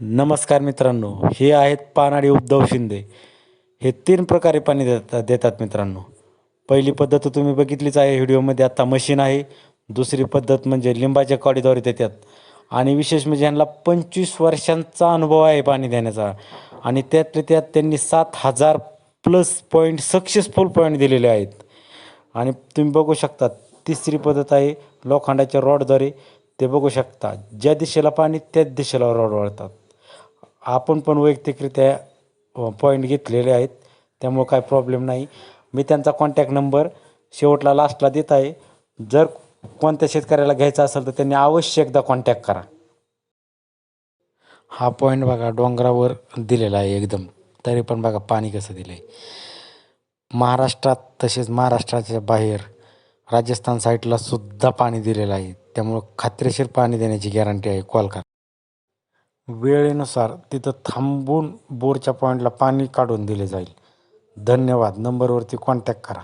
नमस्कार मित्रांनो हे आहेत पानाडी उद्धव शिंदे. हे तीन प्रकारे पाणी देतात देतात मित्रांनो. पहिली पद्धत तुम्ही बघितलीच आहे व्हिडिओमध्ये आता मशीन आहे. दुसरी पद्धत म्हणजे लिंबाच्या कॉडीद्वारे देतात. आणि विशेष म्हणजे ह्यांना पंचवीस वर्षांचा अनुभव आहे पाणी देण्याचा. आणि त्यातले त्यात त्यांनी सात हजार प्लस पॉईंट सक्सेसफुल पॉईंट दिलेले आहेत. आणि तुम्ही बघू शकता तिसरी पद्धत आहे लोखंडाच्या रॉडद्वारे. ते बघू शकता ज्या दिशेला पाणी त्याच दिशेला रॉड वळतात. आपण पण वैयक्तिकरित्या पॉईंट घेतलेले आहेत. त्यामुळं काय प्रॉब्लेम नाही. मी त्यांचा कॉन्टॅक्ट नंबर शेवटला लास्टला देत आहे. जर कोणत्या शेतकऱ्याला घ्यायचा असेल तर त्यांनी अवश्य एकदा कॉन्टॅक्ट करा. हा पॉईंट बघा डोंगरावर दिलेला आहे एकदम. तरी पण बघा पाणी कसं दिलं आहे महाराष्ट्रात तसेच महाराष्ट्राच्या बाहेर राजस्थान साईडला सुद्धा पाणी दिलेलं आहे. त्यामुळं खात्रीशीर पाणी देण्याची गॅरंटी आहे कॉल करा वेळेनुसार तिथं थांबून बोरच्या पॉईंटला पाणी काढून दिले जाईल. धन्यवाद. नंबरवरती कॉन्टॅक्ट करा.